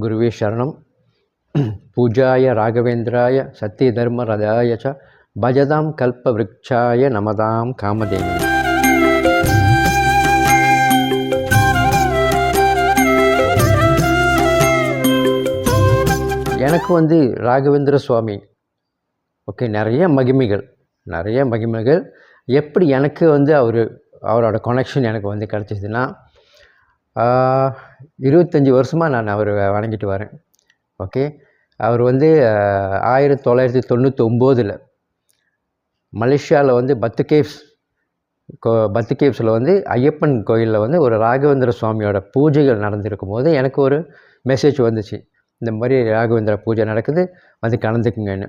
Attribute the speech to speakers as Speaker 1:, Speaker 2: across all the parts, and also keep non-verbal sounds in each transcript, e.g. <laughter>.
Speaker 1: குருவே சரணம். பூஜாய ராகவேந்திராய சத்திய தர்ம ரதாய ச பஜதாம் கல்ப விரக்ஷாய நமதாம் காமதேவி. எனக்கு வந்து ராகவேந்திர சுவாமி. ஓகே நிறைய மகிமைகள். நிறைய மகிமைகள். எப்படி எனக்கு வந்து அவர் அவரோட கனெக்ஷன் எனக்கு வந்து கிடச்சிதுன்னா இருபத்தஞ்சி வருஷமாக நான் அவர் வணங்கிட்டு வரேன். ஓகே? அவர் வந்து ஆயிரத்தி தொள்ளாயிரத்தி தொண்ணூற்றி ஒம்போதில் மலேசியாவில் வந்து பத்து கேவ்ஸ் கோ பத்து கேவ்ஸில் வந்து ஐயப்பன் கோயிலில் வந்து ஒரு ராகவேந்திர சுவாமியோட பூஜைகள் நடந்திருக்கும் போது எனக்கு ஒரு மெசேஜ் வந்துச்சு. இந்த மாதிரி ராகவேந்திர பூஜை நடக்குது வந்து கலந்துக்குங்கன்னு.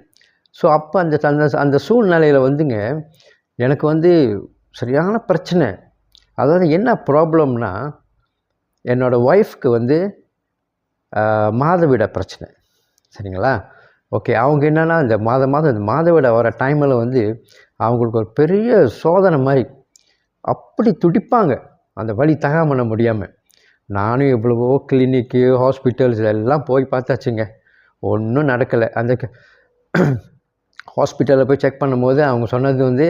Speaker 1: ஸோ அப்போ அந்த அந்த அந்த சூழ்நிலையில் வந்துங்க எனக்கு வந்து சரியான பிரச்சனை. அதாவது என்ன ப்ராப்ளம்னா என்னோடய ஒய்ஃப்க்கு வந்து மாதவிட பிரச்சனை. சரிங்களா? ஓகே அவங்க என்னென்னா இந்த மாதம் மாதம் இந்த மாதவிட வர டைமில் வந்து அவங்களுக்கு ஒரு பெரிய சோதனை மாதிரி அப்படி துடிப்பாங்க. அந்த வழி தகாம பண்ண முடியாமல் நானும் எவ்வளவோ கிளினிக்கு ஹாஸ்பிட்டல்ஸ் எல்லாம் போய் பார்த்தாச்சுங்க. ஒன்றும் நடக்கலை. அந்த ஹாஸ்பிட்டலில் போய் செக் பண்ணும்போது அவங்க சொன்னது வந்து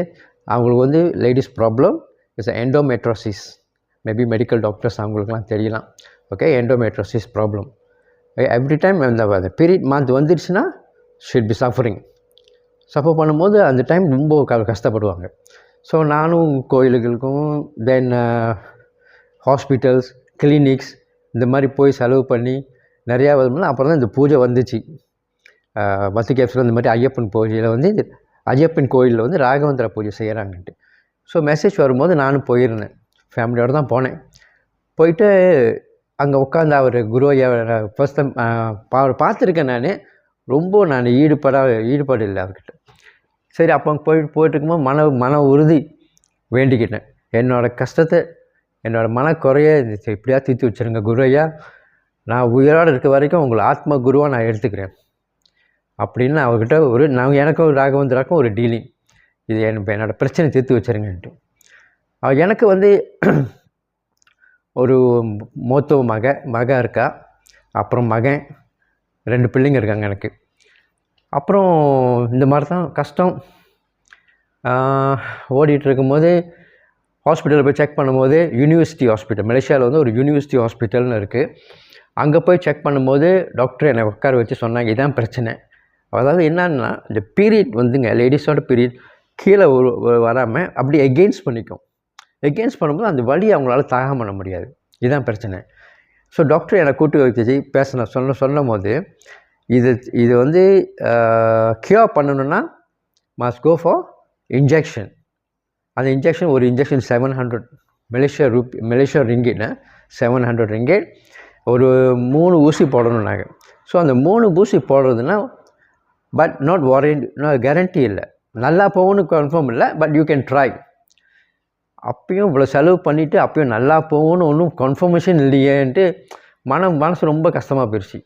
Speaker 1: அவங்களுக்கு வந்து ladies problem it's endometriosis maybe medical doctors அவங்களுக்குலாம் தெரியலாம். Okay endometriosis problem every time அந்த பீரியட் மந்த் வந்துடுச்சுன்னா ஷிட் பி சஃபரிங் சஃபர் பண்ணும்போது அந்த டைம் ரொம்ப க கஷ்டப்படுவாங்க. ஸோ நானும் கோயிலுகளுக்கும் தென் ஹாஸ்பிட்டல்ஸ் கிளினிக்ஸ் இந்த மாதிரி போய் செலவு பண்ணி நிறையா வரும்னா அப்புறம் தான் இந்த பூஜை வந்துச்சு. பத்து கேப்ஸில் இந்த மாதிரி ஐயப்பன் பூஜையில் வந்து ஐயப்பன் கோயிலில் வந்து ராகவேந்திர பூஜை செய்கிறாங்கன்ட்டு ஸோ மெசேஜ் வரும்போது நானும் போயிருந்தேன். ஃபேமிலியோடு தான் போனேன். போயிட்டு அங்கே உட்காந்து அவர் குரு ஃபர்ஸ்ட் டைம் அவர் பார்த்துருக்கேன் நான். ரொம்ப நான் ஈடுபடாத ஈடுபாடு இல்லை அவர்கிட்ட. சரி அப்போ போயிட்டு போயிட்டுருக்கும்போது மன மன உறுதி வேண்டிக்கிட்டேன். என்னோடய கஷ்டத்தை என்னோடய மனக்குறைய இப்படியா தீர்த்து வச்சுருங்க குருவையா நான் உயிரோடு இருக்க வரைக்கும் உங்களை ஆத்ம குருவாக நான் எடுத்துக்கிறேன். அப்படின்னு அவர்கிட்ட ஒரு நான் எனக்கும் ராகவந்தராக்கும் ஒரு டீலிங் இது என் என்னோடய பிரச்சனை தீர்த்து வச்சுருங்கன்ட்டு. எனக்கு வந்து <clears throat> ஒரு மூத்த மக மக இருக்கா. அப்புறம் மகன் ரெண்டு பிள்ளைங்க இருக்காங்க எனக்கு. அப்புறம் இந்த மாதிரி தான் கஷ்டம். ஆஹ், ஓடிட்டு இருக்கும்போது ஹாஸ்பிட்டலில் போய் செக் பண்ணும்போது யூனிவர்சிட்டி ஹாஸ்பிட்டல் மலேசியாவில் வந்து ஒரு யூனிவர்சிட்டி ஹாஸ்பிட்டல்னு இருக்குது அங்கே போய் செக் பண்ணும்போது டாக்டர் என்னை உட்கார வச்சு சொன்னாங்க இதுதான் பிரச்சனை. அதாவது என்னன்னா இந்த பீரியட் வந்துங்க லேடிஸோட பீரியட் கீழே வராமல் அப்படி எகெயின்ஸ்ட் பண்ணிக்கும். எகெயின்ஸ்ட் பண்ணும்போது அந்த வழியை அவங்களால தாகம் பண்ண முடியாது. இதுதான் பிரச்சனை. ஸோ டாக்டர் என்னை கூட்டு வச்சு பேசின சொன்ன சொல்லும் போது இது இது வந்து கியூர் பண்ணணுன்னா மஸ்ட் கோ ஃபார் இன்ஜெக்ஷன் அந்த இன்ஜெக்ஷன் ஒரு injection seven hundred Malaysia rupee Malaysia ரிங்கெட்னு seven hundred ringgit ஒரு மூணு ஊசி போடணும் நாங்கள் ஸோ அந்த மூணு ஊசி போடுறதுன்னா பட் நாட் வாரண்டி கேரண்டி இல்லை. நல்லா போகணும்னு கன்ஃபார்ம் இல்லை பட் யூ கேன் ட்ரை அப்பயும் இவ்வளோ செலவு பண்ணிவிட்டு அப்பயும் நல்லா போகணும்னு ஒன்றும் கன்ஃபர்மேஷன் இல்லையேன்ட்டு மனம் மனசு ரொம்ப கஷ்டமாக போயிடுச்சு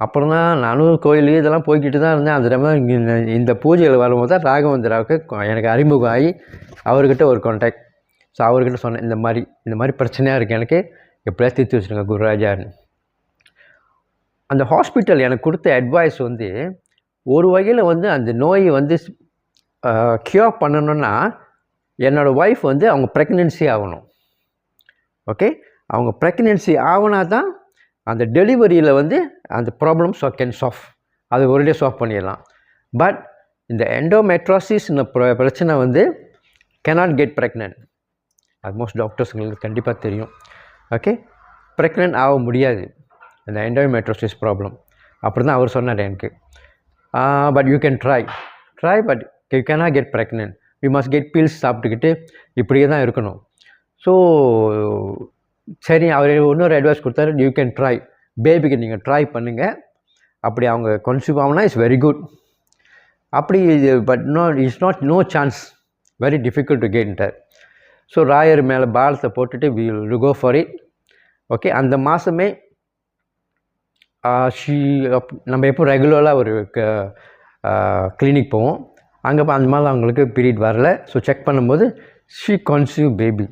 Speaker 1: அப்புறம் தான் நானும் கோயில் இதெல்லாம் போய்கிட்டு தான் இருந்தேன். அந்த டைம் இந்த இந்த பூஜையில் வரும்போது தான் ராகவேந்திராவுக்கு எனக்கு அறிமுகம் ஆகி அவர்கிட்ட ஒரு கான்டாக்ட் ஸோ அவர்கிட்ட சொன்னேன் இந்த மாதிரி இந்த மாதிரி பிரச்சனையாக இருக்குது எனக்கு. எப்படியா தீர்த்து வச்சுருங்க குருராஜான்னு. அந்த ஹாஸ்பிட்டல் எனக்கு கொடுத்த அட்வைஸ் வந்து ஒரு வகையில் வந்து அந்த நோயை வந்து க்யூர் பண்ணணுன்னா என்னோடய ஒய்ஃப் வந்து அவங்க ப்ரெக்னென்சி ஆகணும். ஓகே அவங்க ப்ரெக்னென்சி ஆகுனா தான் அந்த டெலிவரியில் வந்து அந்த ப்ராப்ளம் ஸோ கேன் சாஃப் அது ஒரே சாஃப் பண்ணிடலாம். பட் இந்த எண்டோமெட்ரோசிஸ்ன பிரச்சனை வந்து கெனாட் கெட் ப்ரெக்னென்ட் ஆல்மோஸ்ட் டாக்டர்ஸுங்களுக்கு கண்டிப்பாக தெரியும். ஓகே ப்ரெக்னென்ட் ஆக முடியாது. இந்த எண்டோமெட்ரோசிஸ் ப்ராப்ளம் அப்படி தான் அவர் சொன்னார் எனக்கு. But you can try try but you cannot get pregnant we must get pills சாப்பிட்டுக்கிட்டு இப்படியே தான் இருக்கணும். ஸோ சரி அவர் இன்னொரு அட்வைஸ் கொடுத்தாரு யூ கேன் ட்ரை பேபிக்கு நீங்கள் ட்ரை பண்ணுங்கள் அப்படி அவங்க கன்சியூம் ஆகுனா இட்ஸ் வெரி குட் அப்படி but no it's not no chance very difficult to get so rare மேலே பாலத்தை போட்டுட்டு we go for it okay அந்த மாதமே ஷீ நம்ம எப்போ ரெகுலராக ஒரு கிளினிக் போவோம். அங்கே அந்த மாதிரி அவங்களுக்கு பீரியட் வரல. ஸோ செக் பண்ணும்போது ஷீ கான்சியூ பேபி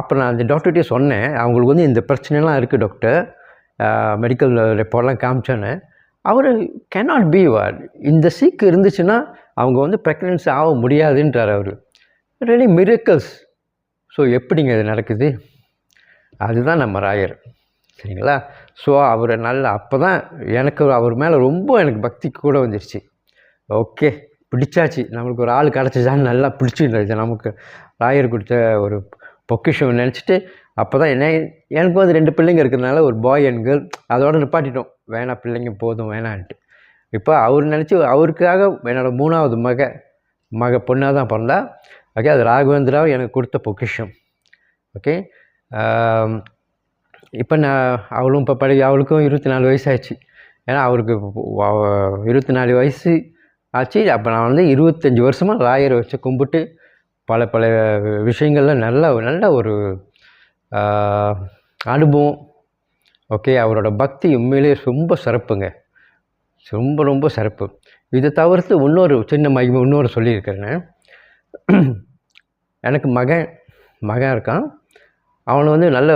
Speaker 1: அப்போ நான் அந்த டாக்டர்கிட்டே சொன்னேன். அவங்களுக்கு வந்து இந்த பிரச்சனைலாம் இருக்குது டாக்டர் மெடிக்கல் ரிப்போர்ட்லாம் காமிச்சோன்னே. அவர் கேனாட் பி வார். இந்த சீக்கு இருந்துச்சுன்னா அவங்க வந்து ப்ரெக்னென்சி ஆக முடியாதுன்றார் அவர். ரெடி மிரக்கல்ஸ் ஸோ எப்படிங்க இது நடக்குது? அதுதான் நம்ம ராயர். சரிங்களா? ஸோ அவரை நல்ல அப்போ தான் எனக்கு அவர் மேலே ரொம்ப எனக்கு பக்தி கூட வந்துருச்சு. ஓகே பிடிச்சாச்சு. நம்மளுக்கு ஒரு ஆள் கிடச்சிச்சான்னு நல்லா பிடிச்சிருந்துச்சு நமக்கு. ராயர் கொடுத்த ஒரு பொக்கிஷம் நினச்சிட்டு அப்போ தான் என்ன எனக்கு வந்து ரெண்டு பிள்ளைங்க இருக்கிறதுனால ஒரு பாய் அண்ட் கேர்ள் அதோட நிப்பாட்டிட்டோம். வேணாம் பிள்ளைங்க போதும் வேணான்ட்டு. இப்போ அவர் நினச்சி அவருக்காக என்னோடய மூணாவது மக மக பொண்ணாக தான் பிறந்தா. ஓகே அது ராகவேந்திராவை எனக்கு கொடுத்த பொக்கிஷம். ஓகே இப்போ நான் அவளும் இப்போ படி அவளுக்கும் இருபத்தி நாலு வயசு ஆச்சு ஏன்னா அவருக்கு இருபத்தி நாலு வயசு ஆச்சு. அப்போ நான் வந்து இருபத்தஞ்சி வருஷமாக லாயரை வச்சு கும்பிட்டு பல பல விஷயங்கள்ல நல்ல நல்ல ஒரு அனுபவம். ஓகே அவரோட பக்தி உண்மையிலே ரொம்ப சிறப்புங்க. ரொம்ப ரொம்ப சிறப்பு. இதை தவிர்த்து இன்னொரு சின்ன மகிமை இன்னொரு சொல்லியிருக்கிறேன். எனக்கு மகன் மகன் இருக்கான். அவனை வந்து நல்ல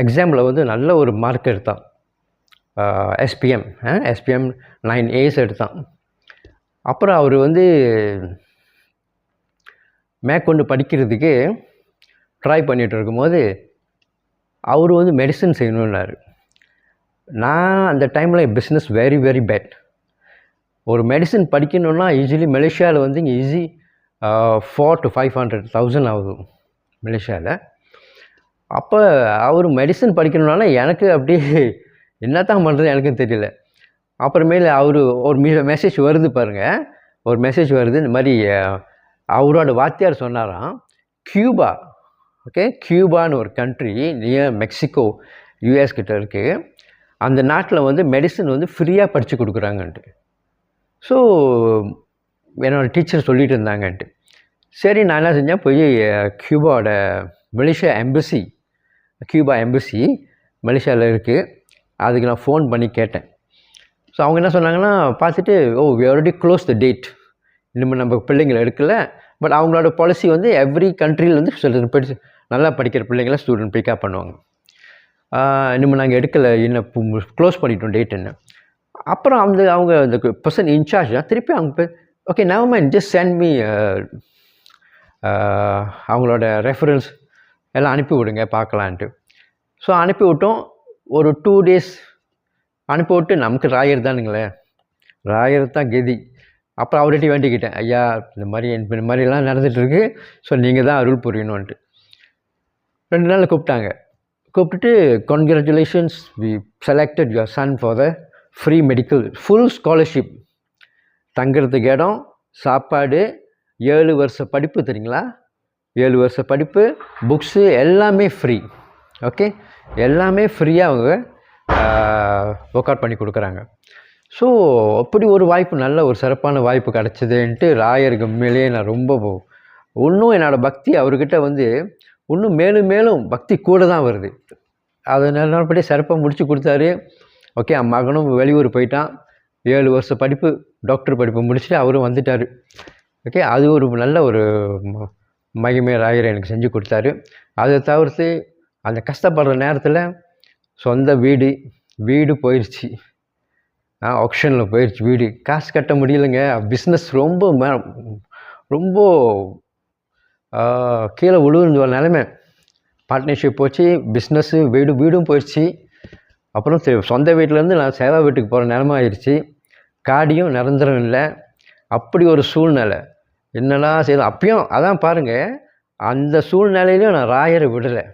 Speaker 1: எக்ஸாமில் வந்து நல்ல ஒரு மார்க் எடுத்தான். எஸ்பிஎம் எஸ்பிஎம் நைன் ஏஸ் எடுத்தான். அப்புறம் அவர் வந்து மேற்கொண்டு படிக்கிறதுக்கு ட்ரை பண்ணிகிட்டு இருக்கும்போது அவர் வந்து மெடிசன் செய்யணுன்னாரு. நான் அந்த டைமில் பிஸ்னஸ் வெரி வெரி பேட் ஒரு மெடிசன் படிக்கணுன்னா ஈஸிலி மலேசியாவில் வந்து இங்கே easy four to five hundred thousand ஆகுது மலேசியாவில் அப்போ அவர் மெடிசன் படிக்கணுனால எனக்கு அப்படியே தான் பண்ணுறது எனக்கும் தெரியல. அப்புறமேல அவர் ஒரு மீ மெசேஜ் வருது பாருங்கள் ஒரு மெசேஜ் வருது இந்த மாதிரி அவரோட வாத்தியார் சொன்னாராம் கியூபா ஓகே கியூபான்னு ஒரு கண்ட்ரி நியர் மெக்சிகோ யூஎஸ் கிட்ட இருக்குது அந்த நாட்டில் வந்து மெடிசன் வந்து ஃப்ரீயாக படித்து கொடுக்குறாங்கன்ட்டு. ஸோ என்னோடய டீச்சர் சொல்லிட்டு இருந்தாங்கன்ட்டு. சரி நான் என்ன செஞ்சேன்? போய் கியூபாவோட மலேசியா எம்பசி கியூபா எம்பசி மலேசியாவில் இருக்குது அதுக்கு நான் ஃபோன் பண்ணி கேட்டேன். ஸோ அவங்க என்ன சொன்னாங்கன்னா பார்த்துட்டு ஓ we already close the date இனிமேல் நம்ம பிள்ளைங்களை எடுக்கல. பட் அவங்களோட பாலிசி வந்து எவ்ரி கண்ட்ரிலேருந்து சில படிச்சு நல்லா படிக்கிற பிள்ளைங்கள ஸ்டூடெண்ட் பிக்கப் பண்ணுவாங்க. இனிமேல் நாங்கள் எடுக்கலை இன்னும் க்ளோஸ் பண்ணிட்டோம் டேட் என்ன. அப்புறம் அந்த அவங்க அந்த பர்சன் இன்சார்ஜ் தான் திருப்பி அவங்க போய் okay now mind just send me அவங்களோட ரெஃபரன்ஸ் எல்லாம் அனுப்பி விடுங்க பார்க்கலான்ட்டு. ஸோ அனுப்பி விட்டோம் ஒரு டூ டேஸ் அனுப்பி விட்டு நமக்கு ராயர் தானுங்களே. ராயர் தான் கெதி. அப்புறம் அவர்கிட்ட வேண்டிக்கிட்டேன். ஐயா இந்த மாதிரி இந்த மாதிரிலாம் நடந்துகிட்ருக்கு ஸோ நீங்கள் தான் அருள் புரியணுன்ட்டு ரெண்டு நாள் கூப்பிட்டாங்க. கூப்பிட்டுட்டு congratulations we selected your son for the free medical full scholarship தங்கிறதுக்கு இடம் சாப்பாடு ஏழு வருஷ படிப்பு தெரியுங்களா? ஏழு வருஷ படிப்பு புக்ஸு எல்லாமே ஃப்ரீ ஓகே எல்லாமே ஃப்ரீயாக அவங்க ஒர்க் அவுட் பண்ணி கொடுக்குறாங்க. ஸோ அப்படி ஒரு வாய்ப்பு நல்ல ஒரு சிறப்பான வாய்ப்பு கிடச்சிதுன்ட்டு ராயருக்கு உண்மையிலேயே நான் ரொம்ப இன்னும் என்னோடய பக்தி அவர்கிட்ட வந்து இன்னும் மேலும் மேலும் பக்தி கூட தான் வருது. அது நல்லபடியாக சிறப்பாக முடித்து கொடுத்தாரு. ஓகே மகனும் வெளியூர் போயிட்டான். ஏழு வருஷம் படிப்பு டாக்டர் படிப்பு முடிச்சுட்டு அவரும் வந்துட்டார். ஓகே அது ஒரு நல்ல ஒரு ம- மகிமை ராயர் எனக்கு செஞ்சு கொடுத்தாரு. அதை தவிர்த்து அந்த கஷ்டப்படுற நேரத்தில் சொந்த வீடு வீடு போயிடுச்சு ஆப்ஷனில் போயிடுச்சு வீடு. காசு கட்ட முடியலைங்க. பிஸ்னஸ் ரொம்ப ரொம்ப கீழே விழுந்த ஒரு நிலைமை. பார்ட்னர்ஷிப் போச்சு பிஸ்னஸ்ஸு வீடு வீடும் போயிடுச்சு அப்புறம் சொந்த வீட்டிலேருந்து நான் சேவா வீட்டுக்கு போகிற நிலமை ஆயிடுச்சு காடியும் நிரந்தரம் இல்லை. அப்படி ஒரு சூழ்நிலை. என்னெல்லாம் செய்யலாம் அப்பயும் அதான் பாருங்கள் அந்த சூழ்நிலையிலையும் நான் ராயரை விடலை.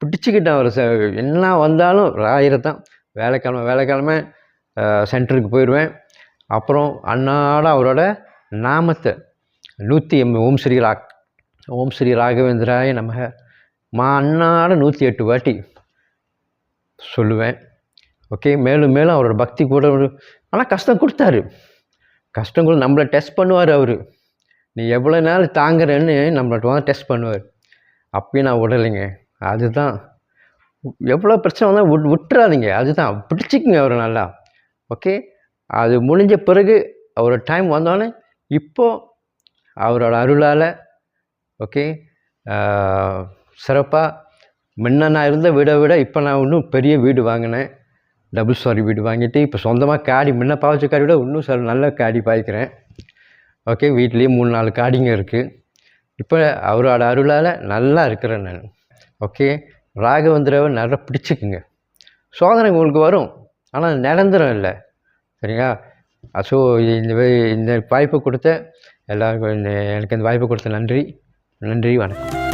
Speaker 1: பிடிச்சிக்கிட்டேன் அவர் ச- என்ன வந்தாலும் ராயரை தான். வேலைக்கிழமை வேலைக்கிழமை சென்டருக்கு போயிடுவேன். அப்புறம் அன்னாட அவரோட நாமத்தை நூற்றி எம் ஓம் ஸ்ரீ ரா ஓம் ஸ்ரீ ராகவேந்திராய நமக மா அன்னாட நூற்றி எட்டு வாட்டி சொல்லுவேன். ஓகே மேலும் மேலும் அவரோட பக்தி கூட ஆனால் கஷ்டம் கொடுத்தாரு. கஷ்டம் கூட நம்மளை டெஸ்ட் பண்ணுவார் அவர். நீ எவ்வளோ நாள் தாங்குறேன்னு நம்மள்ட்ட வந்து டெஸ்ட் பண்ணுவார். அப்பயும் நான் விடலைங்க. அதுதான். எவ்வளோ பிரச்சனை வந்தால் விட் விட்டுறாதீங்க. அதுதான். பிடிச்சிக்குங்க அவரை நல்லா. ஓகே? அது முடிஞ்ச பிறகு அவர் டைம் வந்தோடனே இப்போது அவரோட அருளால் ஓகே? சிறப்பாக முன்ன நான் இருந்த வீடை விட இப்போ நான் இன்னும் பெரிய வீடு வாங்கினேன். டபுள் ஸ்டாரி வீடு வாங்கிட்டு இப்போ சொந்தமாக காடி முன்ன பாவச்ச காடி விட இன்னும் சார் நல்ல காடி பாய்க்கிறேன். ஓகே? வீட்லேயும் மூணு நாலு காடிங்க இருக்குது இப்போ அவரோட அருளால் நல்லா இருக்கிறேன் நான். ஓகே? ராகவேந்திராவை நல்லா பிடிச்சிக்குங்க. சோதனை உங்களுக்கு வரும் ஆனால் நிரந்தரம் இல்லை. சரிங்களா? ஸோ இந்த இந்த வாய்ப்பு கொடுத்த எல்லாருக்கும் இந்த எனக்கு இந்த வாய்ப்பு கொடுத்த நன்றி. நன்றி வணக்கம்.